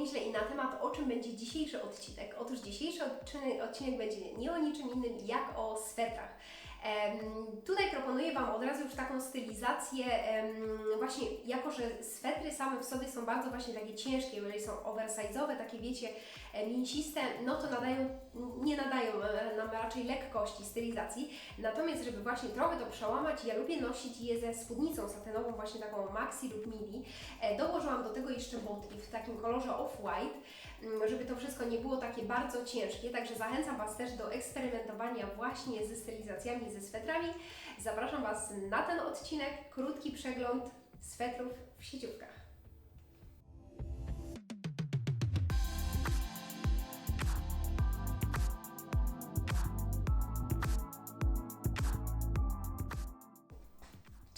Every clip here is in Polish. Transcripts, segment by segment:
i na temat, o czym będzie dzisiejszy odcinek. Otóż dzisiejszy odcinek, odcinek będzie nie o niczym innym, jak o swetrach. Tutaj proponuję Wam od razu już taką stylizację, właśnie jako, że swetry same w sobie są bardzo właśnie takie ciężkie, jeżeli są oversize'owe, takie wiecie, e, mięsiste, no to nadają, nie nadają e, nam raczej lekkości stylizacji. Natomiast, żeby właśnie trochę to przełamać, ja lubię nosić je ze spódnicą satenową, właśnie taką maxi lub midi. E, Dołożyłam do tego jeszcze botki w takim kolorze off-white, mm, żeby to wszystko nie było takie bardzo ciężkie, także zachęcam Was też do eksperymentowania właśnie ze stylizacjami, ze swetrami. Zapraszam Was na ten odcinek, krótki przegląd swetrów w sieciówkach.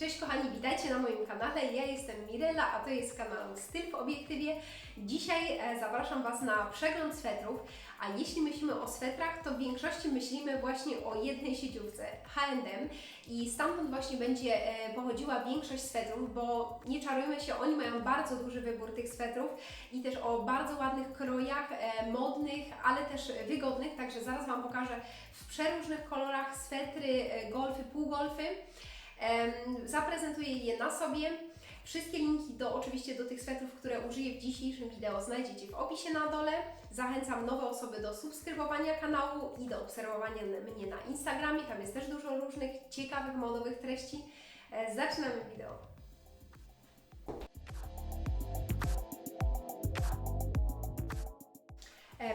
Cześć kochani, witajcie na moim kanale. Ja jestem Mirela, a to jest kanał Styl w obiektywie. Dzisiaj e, zapraszam Was na przegląd swetrów, a jeśli myślimy o swetrach, to w większości myślimy właśnie o jednej sieciówce H&M i stamtąd właśnie będzie e, pochodziła większość swetrów, bo nie czarujmy się, oni mają bardzo duży wybór tych swetrów i też o bardzo ładnych krojach, e, modnych, ale też wygodnych, także zaraz Wam pokażę w przeróżnych kolorach swetry, golfy, półgolfy. Zaprezentuję je na sobie. Wszystkie linki do oczywiście do tych swetrów, które użyję w dzisiejszym wideo znajdziecie w opisie na dole. Zachęcam nowe osoby do subskrybowania kanału i do obserwowania mnie na Instagramie. Tam jest też dużo różnych ciekawych, modowych treści. E, Zaczynamy wideo.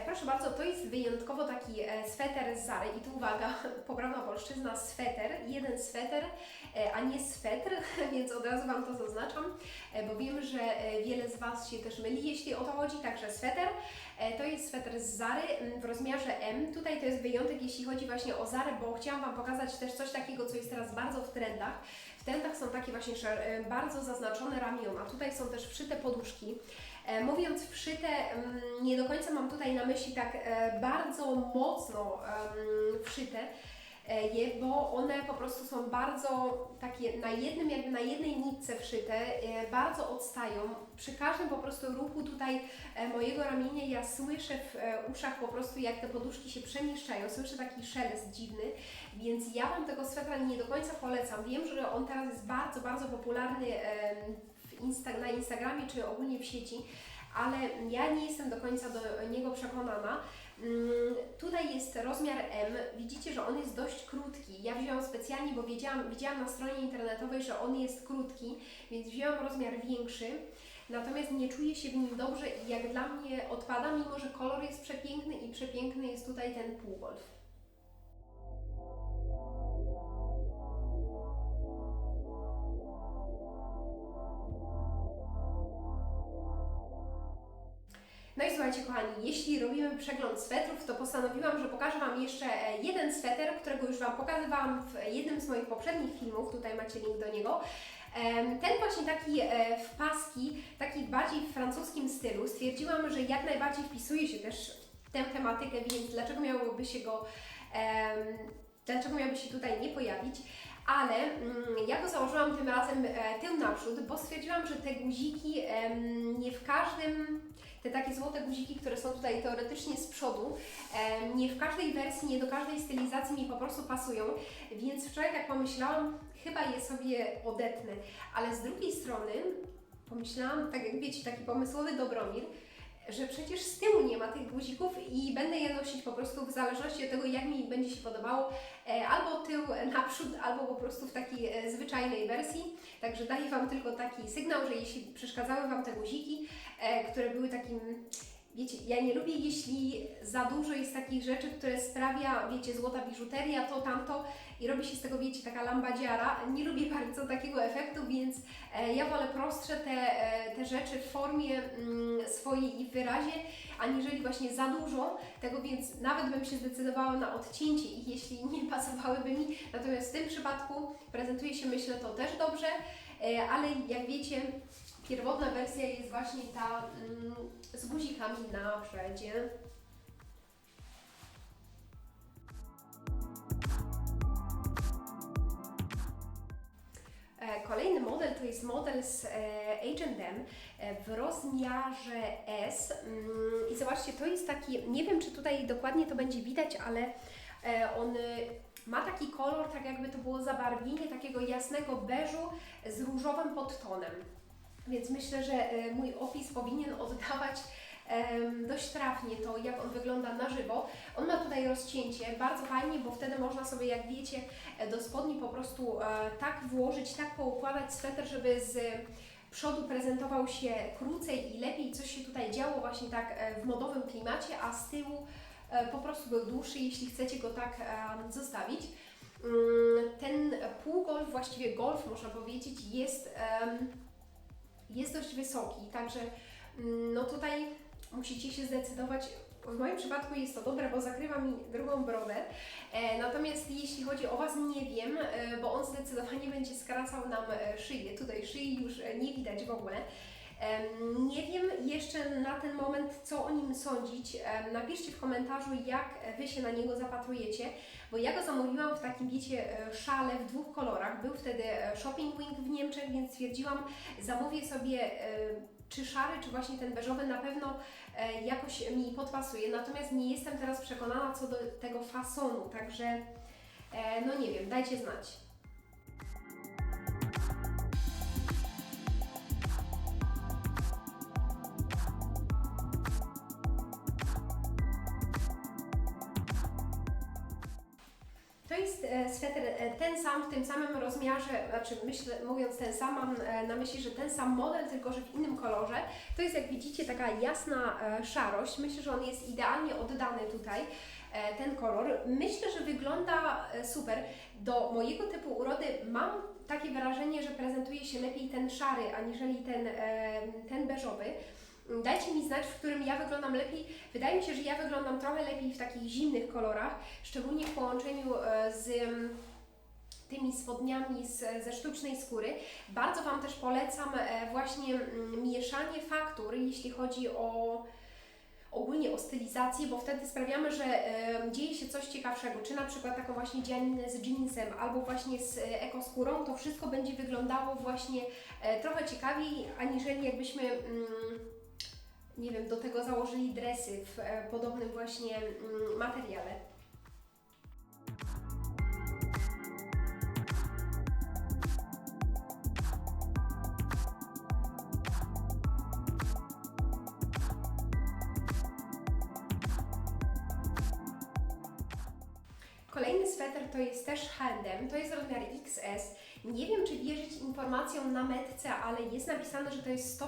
Proszę bardzo, to jest wyjątkowo taki e, sweter z Zary i tu uwaga, poprawna polszczyzna, sweter, jeden sweter, e, a nie swetr, więc od razu Wam to zaznaczam, e, bo wiem, że e, wiele z Was się też myli, jeśli o to chodzi, także sweter. E, To jest sweter z Zary w rozmiarze M. Tutaj to jest wyjątek, jeśli chodzi właśnie o Zarę, bo chciałam Wam pokazać też coś takiego, co jest teraz bardzo w trendach. W trendach są takie właśnie e, bardzo zaznaczone ramiona. Tutaj są też wszyte poduszki. E, Mówiąc wszyte, mm, nie do końca mam tutaj na myśli tak e, bardzo mocno wszyte e, je, bo one po prostu są bardzo takie na jednym, jakby na jednej nitce wszyte, bardzo odstają. Przy każdym po prostu ruchu tutaj mojego ramienia ja słyszę w uszach po prostu jak te poduszki się przemieszczają, słyszę taki szelest dziwny, więc ja Wam tego swetra nie do końca polecam. Wiem, że on teraz jest bardzo, bardzo popularny Insta, na Instagramie czy ogólnie w sieci, ale ja nie jestem do końca do niego przekonana. Mm, Tutaj jest rozmiar M. Widzicie, że on jest dość krótki. Ja wzięłam specjalnie, bo wiedziałam, widziałam na stronie internetowej, że on jest krótki, więc wzięłam rozmiar większy. Natomiast nie czuję się w nim dobrze i jak dla mnie odpada, mimo że kolor jest przepiękny i przepiękny jest tutaj ten półgolf. Słuchajcie, kochani, jeśli robimy przegląd swetrów, to postanowiłam, że pokażę Wam jeszcze e, jeden sweter, którego już Wam pokazywałam w jednym z moich poprzednich filmów. Tutaj macie link do niego. Ten właśnie taki e, w paski, taki bardziej w francuskim stylu. Stwierdziłam, że jak najbardziej wpisuje się też w tę tematykę, więc dlaczego miałoby się go, dlaczego miałby się tutaj nie pojawić? Ale mm, ja go założyłam tym razem e, tył naprzód, bo stwierdziłam, że te guziki nie w każdym, te takie złote guziki, które są tutaj teoretycznie z przodu, nie w każdej wersji, nie do każdej stylizacji mi po prostu pasują, więc wczoraj tak pomyślałam, chyba je sobie odetnę, ale z drugiej strony pomyślałam, tak jak wiecie, taki pomysłowy Dobromir, że przecież z tyłu nie ma tych guzików i będę je nosić po prostu w zależności od tego, jak mi będzie się podobało, e, albo tył naprzód, albo po prostu w takiej e, zwyczajnej wersji. Także daję Wam tylko taki sygnał, że jeśli przeszkadzały Wam te guziki, e, które były takim Wiecie, ja nie lubię, jeśli za dużo jest takich rzeczy, które sprawia, wiecie, złota biżuteria, to, tamto i robi się z tego, wiecie, taka lambadziara. Nie lubię bardzo takiego efektu, więc e, ja wolę prostsze te, e, te rzeczy w formie mm, swojej i w wyrazie, aniżeli właśnie za dużo tego, więc nawet bym się zdecydowała na odcięcie ich, jeśli nie pasowałyby mi. Natomiast w tym przypadku prezentuje się, myślę, to też dobrze, e, ale jak wiecie, Pierwotna wersja jest właśnie ta mm, z guzikami na przodzie. E, Kolejny model to jest model z H&M w rozmiarze S Mm, i zobaczcie, to jest taki, nie wiem czy tutaj dokładnie to będzie widać, ale e, on ma taki kolor, tak jakby to było zabarwienie takiego jasnego beżu z różowym podtonem. Więc myślę, że e, mój opis powinien oddawać dość trafnie to, jak on wygląda na żywo. On ma tutaj rozcięcie, bardzo fajnie, bo wtedy można sobie, jak wiecie, e, do spodni po prostu e, tak włożyć, tak poukładać sweter, żeby z przodu prezentował się krócej i lepiej, coś się tutaj działo właśnie tak w modowym klimacie, a z tyłu po prostu był dłuższy, jeśli chcecie go tak zostawić. Mm, Ten półgolf, właściwie golf można powiedzieć, jest, jest dość wysoki, także mm, no tutaj musicie się zdecydować. W moim przypadku jest to dobre, bo zakrywa mi drugą brodę. E, natomiast jeśli chodzi o Was, nie wiem, e, bo on zdecydowanie będzie skracał nam e, szyję. Tutaj szyi już e, nie widać w ogóle. Nie wiem jeszcze na ten moment, co o nim sądzić. Napiszcie w komentarzu, jak Wy się na niego zapatrujecie, bo ja go zamówiłam w takim, wiecie, e, szale w dwóch kolorach. Był wtedy e, Shopping Wing w Niemczech, więc stwierdziłam, zamówię sobie e, czy szary, czy właśnie ten beżowy na pewno jakoś mi podpasuje. Natomiast nie jestem teraz przekonana co do tego fasonu, także no nie wiem, dajcie znać. To jest e, sweter e, ten sam, w tym samym rozmiarze, znaczy myślę, mówiąc ten sam, mam e, na myśli, że ten sam model, tylko że w innym kolorze. To jest jak widzicie taka jasna e, szarość. Myślę, że on jest idealnie oddany tutaj, e, ten kolor. Myślę, że wygląda e, super. Do mojego typu urody mam takie wrażenie, że prezentuje się lepiej ten szary, aniżeli ten, e, ten beżowy. Dajcie mi znać, w którym ja wyglądam lepiej. Wydaje mi się, że ja wyglądam trochę lepiej w takich zimnych kolorach, szczególnie w połączeniu e, z mm, tymi spodniami z, ze sztucznej skóry. Bardzo Wam też polecam e, właśnie mm, mieszanie faktur, jeśli chodzi o ogólnie o stylizację, bo wtedy sprawiamy, że e, dzieje się coś ciekawszego, czy na przykład taką właśnie dzianinę z jeansem, albo właśnie z ekoskórą, to wszystko będzie wyglądało właśnie trochę ciekawiej, aniżeli jakbyśmy mm, nie wiem, do tego założyli dresy w e, podobnym właśnie mm, materiale. Kolejny sweter to jest też H&M, to jest rozmiar XS. Nie wiem, czy wierzyć informacjom na metce, ale jest napisane, że to jest 100%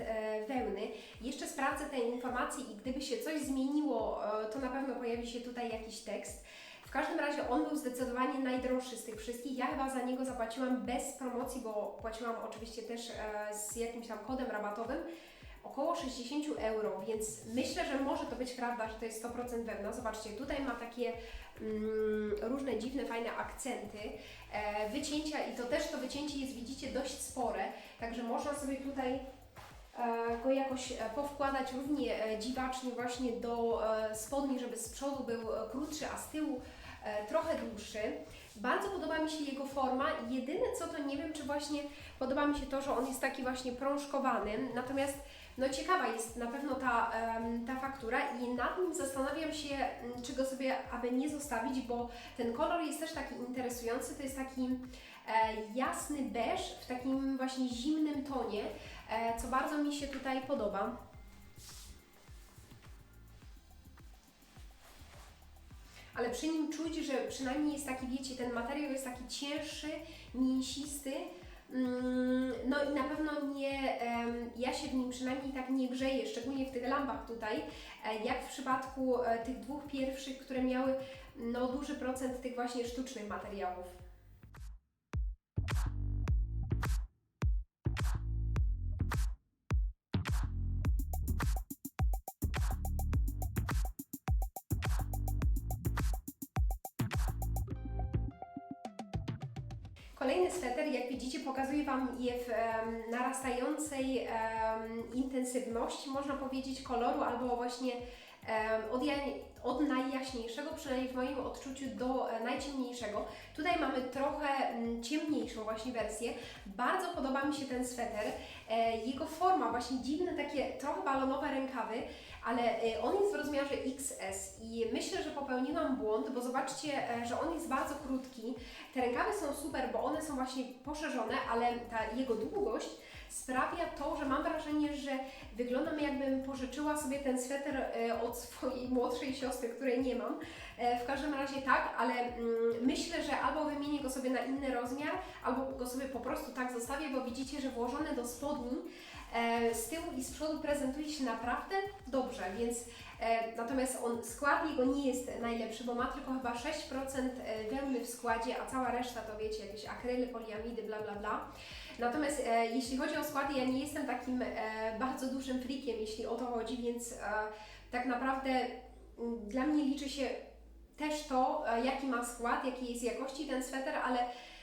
e, wełny. Jeszcze sprawdzę te informacje i gdyby się coś zmieniło, e, to na pewno pojawi się tutaj jakiś tekst. W każdym razie on był zdecydowanie najdroższy z tych wszystkich. Ja chyba za niego zapłaciłam bez promocji, bo płaciłam oczywiście też e, z jakimś tam kodem rabatowym około 60 euro, więc myślę, że może to być prawda, że to jest 100% wełna. Zobaczcie, tutaj ma takie mm, różne dziwne, fajne akcenty, e, wycięcia i to też to wycięcie jest, widzicie, dość spore, także można sobie tutaj e, go jakoś e, powkładać równie e, dziwacznie właśnie do spodni, żeby z przodu był krótszy, a z tyłu trochę dłuższy. Bardzo podoba mi się jego forma. Jedyne co to nie wiem, czy właśnie podoba mi się to, że on jest taki właśnie prążkowany. Natomiast no ciekawa jest na pewno ta, ta faktura i nad nim zastanawiam się, m, czy go sobie aby nie zostawić, bo ten kolor jest też taki interesujący. To jest taki e, jasny beż w takim właśnie zimnym tonie, e, co bardzo mi się tutaj podoba. Ale przy nim czuć, że przynajmniej jest taki, wiecie, ten materiał jest taki cięższy, mięsisty. Mm, No i na pewno nie, ja się w nim przynajmniej tak nie grzeję, szczególnie w tych lampach tutaj, e, jak w przypadku e, tych dwóch pierwszych, które miały no, duży procent tych właśnie sztucznych materiałów. Kolejny sweter, jak widzicie, pokazuję Wam je w em, narastającej em, intensywności, można powiedzieć, koloru albo właśnie od, od najjaśniejszego, przynajmniej w moim odczuciu, do e, najciemniejszego. Tutaj mamy trochę ciemniejszą właśnie wersję. Bardzo podoba mi się ten sweter. E, jego forma, właśnie dziwne takie trochę balonowe rękawy, ale e, on jest w rozmiarze XS i myślę, że popełniłam błąd, bo zobaczcie, e, że on jest bardzo krótki. Te rękawy są super, bo one są właśnie poszerzone, ale ta jego długość sprawia to, że mam wrażenie, że wyglądam jakbym pożyczyła sobie ten sweter e, od swojej młodszej siostry, której nie mam. E, W każdym razie tak, ale mm, myślę, że albo wymienię go sobie na inny rozmiar, albo go sobie po prostu tak zostawię, bo widzicie, że włożone do spodni z tyłu i z przodu prezentuje się naprawdę dobrze, więc e, natomiast on, skład jego nie jest najlepszy, bo ma tylko chyba 6% e, wełny w składzie, a cała reszta to wiecie, jakieś akryly, poliamidy, bla bla bla. Natomiast e, jeśli chodzi o składy, ja nie jestem takim e, bardzo dużym freakiem, jeśli o to chodzi, więc e, tak naprawdę mm, dla mnie liczy się też to, e, jaki ma skład, jakiej jest jakości ten sweter, ale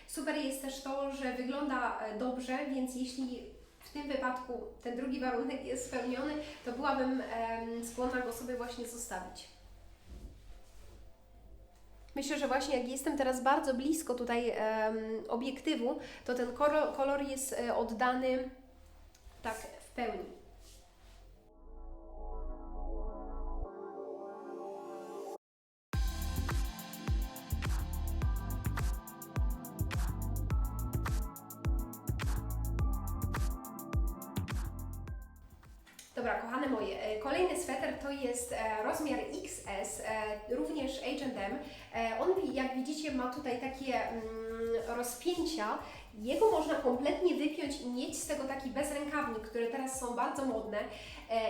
super jest też to, że wygląda e, dobrze, więc jeśli tym wypadku ten drugi warunek jest spełniony, to byłabym skłonna go sobie właśnie zostawić. Myślę, że właśnie jak jestem teraz bardzo blisko tutaj obiektywu, to ten kolor, kolor jest e, oddany tak w pełni. Dobra, kochane moje, e, kolejny sweter to jest e, rozmiar XS, e, również H&M. On, jak widzicie, ma tutaj takie mm, rozpięcia. Jego można kompletnie wypiąć i mieć z tego taki bezrękawnik, które teraz są bardzo modne.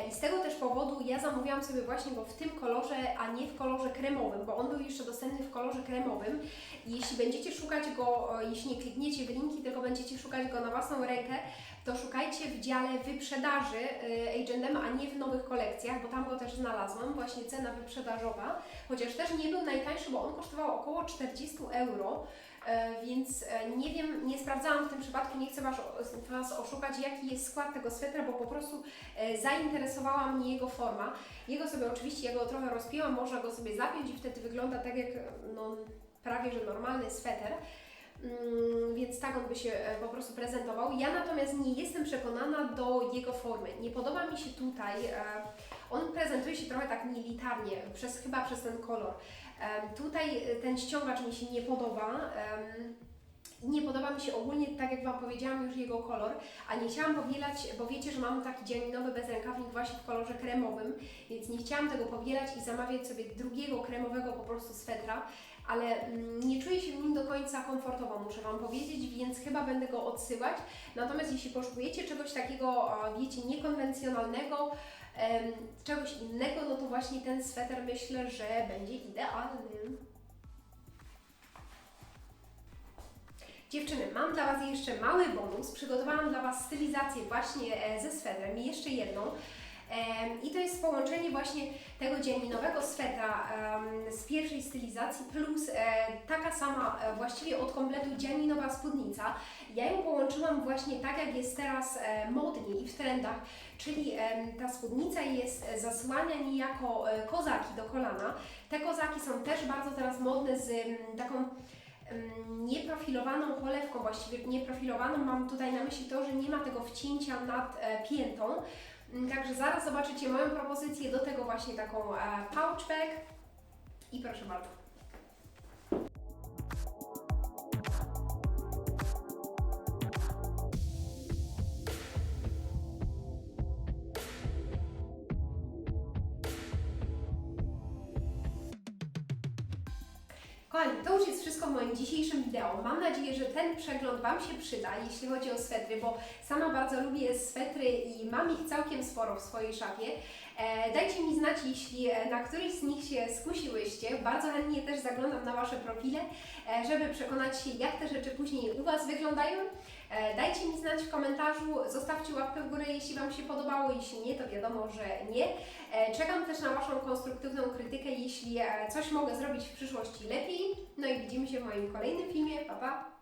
I z tego też powodu ja zamówiłam sobie właśnie go w tym kolorze, a nie w kolorze kremowym, bo on był jeszcze dostępny w kolorze kremowym. Jeśli będziecie szukać go, jeśli nie klikniecie w linki, tylko będziecie szukać go na własną rękę, to szukajcie w dziale wyprzedaży y, H&M, a nie w nowych kolekcjach, bo tam go też znalazłam, właśnie cena wyprzedażowa, chociaż też nie był najtańszy, bo on kosztował około 40 euro, e, więc e, nie wiem, nie sprawdzałam w tym przypadku, nie chcę was, was oszukać, jaki jest skład tego swetra, bo po prostu zainteresowała mnie jego forma. Jego sobie oczywiście, ja go trochę rozpięłam, można go sobie zapiąć i wtedy wygląda tak jak no, prawie że normalny sweter. Mm, więc tak on by się e, po prostu prezentował. Ja natomiast nie jestem przekonana do jego formy. Nie podoba mi się tutaj, e, on prezentuje się trochę tak militarnie, przez, chyba przez ten kolor. Em, Tutaj e, ten ściągacz mi się nie podoba. Nie podoba mi się ogólnie, tak jak Wam powiedziałam, już jego kolor, a nie chciałam powielać, bo wiecie, że mam taki dzianinowy bezrękawnik właśnie w kolorze kremowym, więc nie chciałam tego powielać i zamawiać sobie drugiego kremowego po prostu swetra, ale mm, nie czuję się w nim do końca komfortowo, muszę Wam powiedzieć, więc chyba będę go odsyłać. Natomiast jeśli poszukujecie czegoś takiego, wiecie, niekonwencjonalnego, czegoś innego, no to właśnie ten sweter myślę, że będzie idealny. Dziewczyny, mam dla Was jeszcze mały bonus. Przygotowałam dla Was stylizację właśnie e, ze swetrem i jeszcze jedną. I to jest połączenie właśnie tego dzianinowego swetra z pierwszej stylizacji plus e, taka sama e, właściwie od kompletu dzianinowa spódnica. Ja ją połączyłam właśnie tak jak jest teraz e, modnie i w trendach, czyli ta spódnica jest zasłania niejako kozaki do kolana. Te kozaki są też bardzo teraz modne z taką nieprofilowaną cholewką, właściwie nieprofilowaną. Mam tutaj na myśli to, że nie ma tego wcięcia nad piętą. Także zaraz zobaczycie moją propozycję do tego właśnie taką e, pouchback i proszę bardzo. W moim dzisiejszym wideo. Mam nadzieję, że ten przegląd Wam się przyda, jeśli chodzi o swetry, bo sama bardzo lubię swetry i mam ich całkiem sporo w swojej szafie. E, dajcie mi znać, jeśli e, na któryś z nich się skusiłyście. Bardzo chętnie też zaglądam na Wasze profile, e, żeby przekonać się, jak te rzeczy później u Was wyglądają. E, dajcie mi znać w komentarzu, zostawcie łapkę w górę, jeśli Wam się podobało, jeśli nie, to wiadomo, że nie. E, Czekam też na Waszą konstruktywną krytykę, jeśli e, coś mogę zrobić w przyszłości lepiej. No i widzimy się w moim kolejnym filmie. Pa, pa!